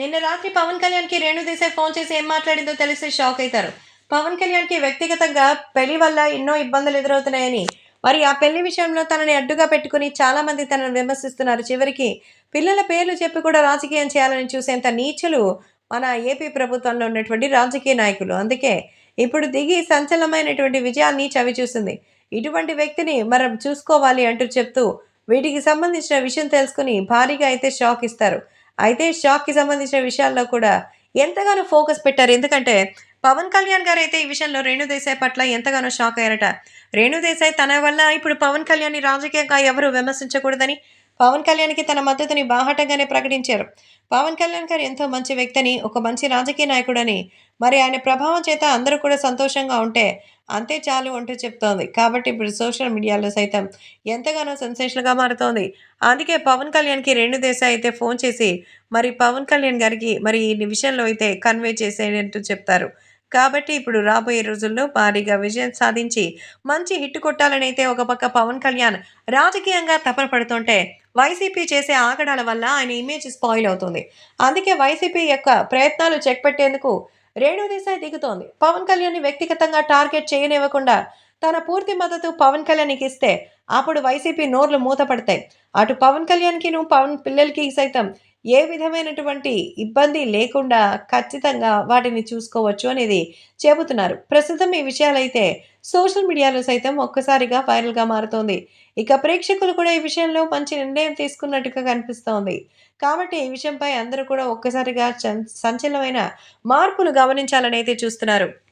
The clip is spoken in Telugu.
నిన్న రాత్రి పవన్ కళ్యాణ్కి రేణు దేశాయ్ ఫోన్ చేసి ఏం మాట్లాడిందో తెలిసి షాక్ అవుతారు. పవన్ కళ్యాణ్కి వ్యక్తిగతంగా పెళ్ళి వల్ల ఎన్నో ఇబ్బందులు ఎదురవుతున్నాయని మరి ఆ పెళ్ళి విషయంలో తనని అడ్డుగా పెట్టుకుని చాలా మంది తనను విమర్శిస్తున్నారు. చివరికి పిల్లల పేర్లు చెప్పి కూడా రాజకీయం చేయాలని చూసేంత నీచులు మన ఏపీ ప్రభుత్వంలో ఉన్నటువంటి రాజకీయ నాయకులు. అందుకే ఇప్పుడు దిగి సంచలనమైనటువంటి విజయాన్ని చవి చూసింది. ఇటువంటి వ్యక్తిని మనం చూసుకోవాలి అంటూ చెప్తూ వీటికి సంబంధించిన విషయం తెలుసుకుని భారీగా అయితే షాక్ ఇస్తారు. అయితే షాక్కి సంబంధించిన విషయాల్లో కూడా ఎంతగానో ఫోకస్ పెట్టారు. ఎందుకంటే పవన్ కళ్యాణ్ గారు అయితే ఈ విషయంలో రేణు దేశాయ్ పట్ల ఎంతగానో షాక్ అయ్యారట. రేణు దేశాయ్ తన వల్ల ఇప్పుడు పవన్ కళ్యాణ్ని రాజకీయంగా ఎవరు విమర్శించకూడదని పవన్ కళ్యాణ్కి తన మద్దతుని బాహటంగానే ప్రకటించారు. పవన్ కళ్యాణ్ గారు ఎంతో మంచి వ్యక్తిని ఒక మంచి రాజకీయ నాయకుడని మరి ఆయన ప్రభావం చేత అందరూ కూడా సంతోషంగా ఉంటే అంతే చాలు అంటూ చెప్తోంది. కాబట్టి ఇప్పుడు సోషల్ మీడియాలో సైతం ఎంతగానో సెన్సేషన్గా మారుతోంది. అందుకే పవన్ కళ్యాణ్కి రేణు దేశాయ్ అయితే ఫోన్ చేసి మరి పవన్ కళ్యాణ్ గారికి మరి ఈ విషయంలో అయితే కన్వే చేసేటట్టు చెప్తారు. కాబట్టి ఇప్పుడు రాబోయే రోజుల్లో భారీగా విజయం సాధించి మంచి హిట్ కొట్టాలనైతే ఒక పక్క పవన్ కళ్యాణ్ రాజకీయంగా తపన పడుతుంటే వైసీపీ చేసే ఆగడాల వల్ల ఆయన ఇమేజ్ స్పాయిల్ అవుతుంది. అందుకే వైసీపీ యొక్క ప్రయత్నాలు చెక్ పెట్టేందుకు రేణుదేశాయ్ దిగుతోంది. పవన్ కళ్యాణ్ని వ్యక్తిగతంగా టార్గెట్ చేయనివ్వకుండా తన పూర్తి మద్దతు పవన్ కళ్యాణ్కి ఇస్తే అప్పుడు వైసీపీ నోర్లు మూతపడతాయి. అటు పవన్ కళ్యాణ్కి నువ్వు పవన్ పిల్లలకి సైతం ఏ విధమైనటువంటి ఇబ్బంది లేకుండా ఖచ్చితంగా వాటిని చూసుకోవచ్చు అనేది చెబుతున్నారు. ప్రస్తుతం ఈ విషయాలైతే సోషల్ మీడియాలో సైతం ఒక్కసారిగా వైరల్గా మారుతోంది. ఇక ప్రేక్షకులు కూడా ఈ విషయంలో మంచి నిర్ణయం తీసుకున్నట్టుగా కనిపిస్తోంది. కాబట్టి ఈ విషయంపై అందరూ కూడా ఒక్కసారిగా సంచలనమైన మార్పులు గమనించాలని అయితే చూస్తున్నారు.